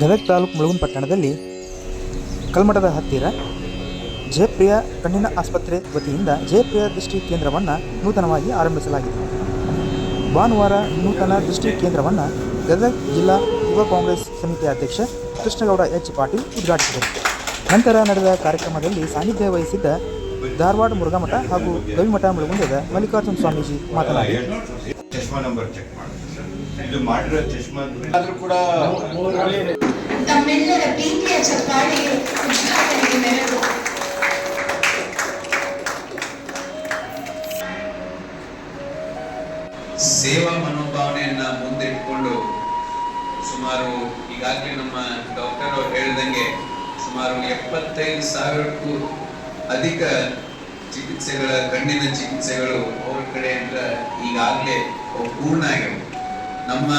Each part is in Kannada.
ಗದಗ ತಾಲೂಕು ಮುಳುಗುನ್ ಪಟ್ಟಣದಲ್ಲಿ ಕಲ್ಮಠದ ಹತ್ತಿರ ಜಯಪ್ರಿಯ ಕಣ್ಣಿನ ಆಸ್ಪತ್ರೆ ವತಿಯಿಂದ ಜಯಪ್ರಿಯ ದೃಷ್ಟಿ ಕೇಂದ್ರವನ್ನು ನೂತನವಾಗಿ ಆರಂಭಿಸಲಾಗಿದೆ. ಭಾನುವಾರ ನೂತನ ದೃಷ್ಟಿ ಕೇಂದ್ರವನ್ನು ಗದಗ ಜಿಲ್ಲಾ ಯುವ ಕಾಂಗ್ರೆಸ್ ಸಮಿತಿ ಅಧ್ಯಕ್ಷ ಕೃಷ್ಣಗೌಡ ಎಚ್ ಪಾಟೀಲ್ ಉದ್ಘಾಟಿಸಿದರು. ನಂತರ ನಡೆದ ಕಾರ್ಯಕ್ರಮದಲ್ಲಿ ಸಾನ್ನಿಧ್ಯ ವಹಿಸಿದ್ದ ಧಾರವಾಡ ಮುರುಘಾಮಠ ಹಾಗೂ ಗವಿಮಠ ಮುಳುಗುಂದದ ಮಲ್ಲಿಕಾರ್ಜುನ ಸ್ವಾಮೀಜಿ ಮಾತನಾಡಿ ಚಶ್ಮಾ ನಂಬರ್ ಚೆಕ್ ಸರ್. ಇದು ಮಾಡಿರೋ ಆದ್ರೂ ಕೂಡ ತಮ್ಮೆಲ್ಲರ ಪ್ರೀತಿಯ ಚಪ್ಪಾಳೆಗೆ ಉದ್ಘಾಟನೆಗೆ ಮೆರಗು ಸೇವಾ ಮನೋಭಾವನೆಯನ್ನ ಮುಂದಿಟ್ಕೊಂಡು ಸುಮಾರು ಈಗಾಗಲೇ ನಮ್ಮ ಡಾಕ್ಟರ್ ಅವರು ಹೇಳಿದಂಗೆ ಸುಮಾರು ಎಪ್ಪತ್ತೈದು ಸಾವಿರಕ್ಕೂ ಅಧಿಕ ಚಿಕಿತ್ಸೆಗಳ ಕಣ್ಣಿನ ಚಿಕಿತ್ಸೆಗಳು ಅವ್ರ ಕಡೆಯಿಂದ ಈಗಾಗಲೇ ಪೂರ್ಣ ಆಗಿವೆ ನಮ್ಮ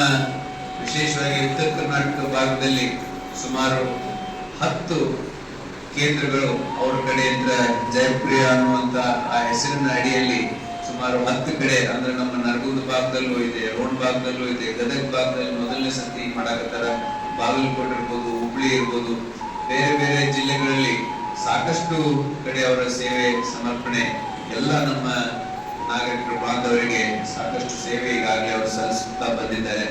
ವಿಶೇಷವಾಗಿ ಉತ್ತರ ಕರ್ನಾಟಕ ಭಾಗದಲ್ಲಿ ಸುಮಾರು ಹತ್ತು ಕೇಂದ್ರಗಳು ಅವ್ರ ಕಡೆಯಿಂದ ಜಯಪ್ರಿಯ ಅನ್ನುವಂತ ಆ ಹೆಸರಿನ ಅಡಿಯಲ್ಲಿ ಸುಮಾರು ಹತ್ತು ಕಡೆ ಅಂದ್ರೆ ನಮ್ಮ ನರಗುಂದ ಭಾಗದಲ್ಲೂ ಇದೆ ರೋಡ್ ಭಾಗದಲ್ಲೂ ಇದೆ, ಗದಗ ಭಾಗದಲ್ಲಿ ಮೊದಲನೇ ಸತಿ ಮಾಡಾಕತ್ತಾರ. ಬಾಗಲಕೋಟೆ ಇರ್ಬೋದು, ಹುಬ್ಳಿ ಇರ್ಬೋದು, ಬೇರೆ ಬೇರೆ ಜಿಲ್ಲೆಗಳಲ್ಲಿ ಸಾಕಷ್ಟು ಕಡೆ ಅವರ ಸೇವೆ, ಸಮರ್ಪಣೆ ಎಲ್ಲ ನಮ್ಮ ನಾಗರಿಕರು, ಬಾಂಧವರಿಗೆ ಸಾಕಷ್ಟು ಸೇವೆ ಈಗಾಗಲೇ ಅವರು ಸಲ್ಲಿಸುತ್ತಾ ಬಂದಿದ್ದಾರೆ.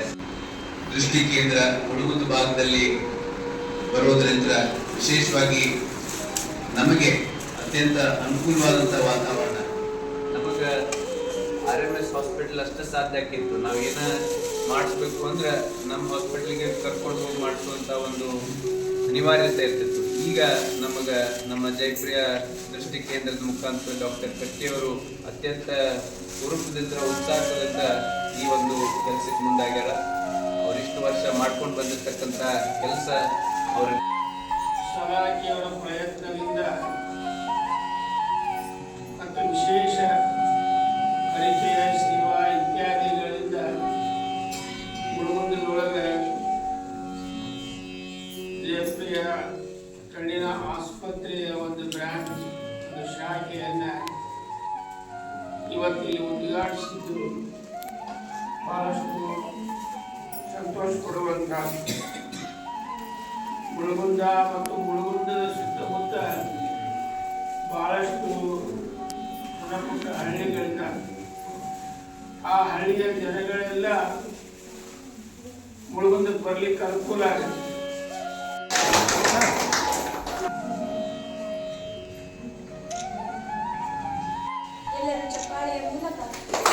ದೃಷ್ಟಿ ಕೇಂದ್ರ ಹುಡುಗಿನ ಭಾಗದಲ್ಲಿ ಬರೋದ್ರಿಂದ ವಿಶೇಷವಾಗಿ ನಮಗೆ ಅತ್ಯಂತ ಅನುಕೂಲವಾದಂತ ವಾತಾವರಣ. ನಮಗೆ ಆರ್ ಎಂ ಎಸ್ ಹಾಸ್ಪಿಟಲ್ ಅಷ್ಟೇ ಸಾಧ್ಯ ಆಗಿತ್ತು. ನಾವೇನ ಮಾಡಿಸ್ಬೇಕು ಅಂದ್ರೆ ನಮ್ಮ ಹಾಸ್ಪಿಟಲ್ಗೆ ಕರ್ಕೊಂಡು ಹೋಗಿ ಮಾಡಿಸುವಂತ ಒಂದು ಅನಿವಾರ್ಯತೆ ಇರ್ತಿತ್ತು. ಈಗ ನಮಗ ನಮ್ಮ ಜಯಪ್ರಿಯ ದೃಷ್ಟಿ ಕೇಂದ್ರದ ಮುಖಾಂತರ ಡಾಕ್ಟರ್ ಕಟ್ಟಿಯವರು ಅತ್ಯಂತ ಹುರುಪದಿಂದ ಉತ್ಸಾಹದಿಂದ ಈ ಒಂದು ಕೆಲಸಕ್ಕೆ ಮುಂದಾಗ್ಯಾರ. ಅವರಿಷ್ಟು ವರ್ಷ ಮಾಡ್ಕೊಂಡು ಬಂದಿರ್ತಕ್ಕಂಥ ಕೆಲಸ ಅವರು ಪ್ರಯತ್ನದಿಂದ ಮತ್ತು ವಿಶೇಷ ಪರಿಚಯ ಸೇವಾ ಇತ್ಯಾದಿಗಳಿಂದ ಮುಳುಗುಂದದೊಳಗೆ ಜಯಪ್ರಿಯ ಆಸ್ಪತ್ರೆಯ ಒಂದು ಬ್ರಾಂಚ್ ಒಂದು ಶಾಖೆಯನ್ನು ಇವತ್ತಿಲ್ಲಿ ಉದ್ಘಾಟಿಸಿದ್ದು ಬಹಳಷ್ಟು ಸಂತೋಷ ಕೊಡುವಂಥ ಮುಳುಗುಂದ ಮತ್ತು ಮುಳುಗುಂದದ ಸುತ್ತಮುತ್ತ ಬಹಳಷ್ಟು ಸಣ್ಣ ಪುಟ್ಟ ಹಳ್ಳಿಗಳಿಂದ. ಆ ಹಳ್ಳಿಯ ಜನಗಳೆಲ್ಲ ಮುಳುಗುಂದಕ್ಕೆ ಬರ್ಲಿಕ್ಕೆ ಅನುಕೂಲ ಆಗುತ್ತೆ. 예, 문 닫아.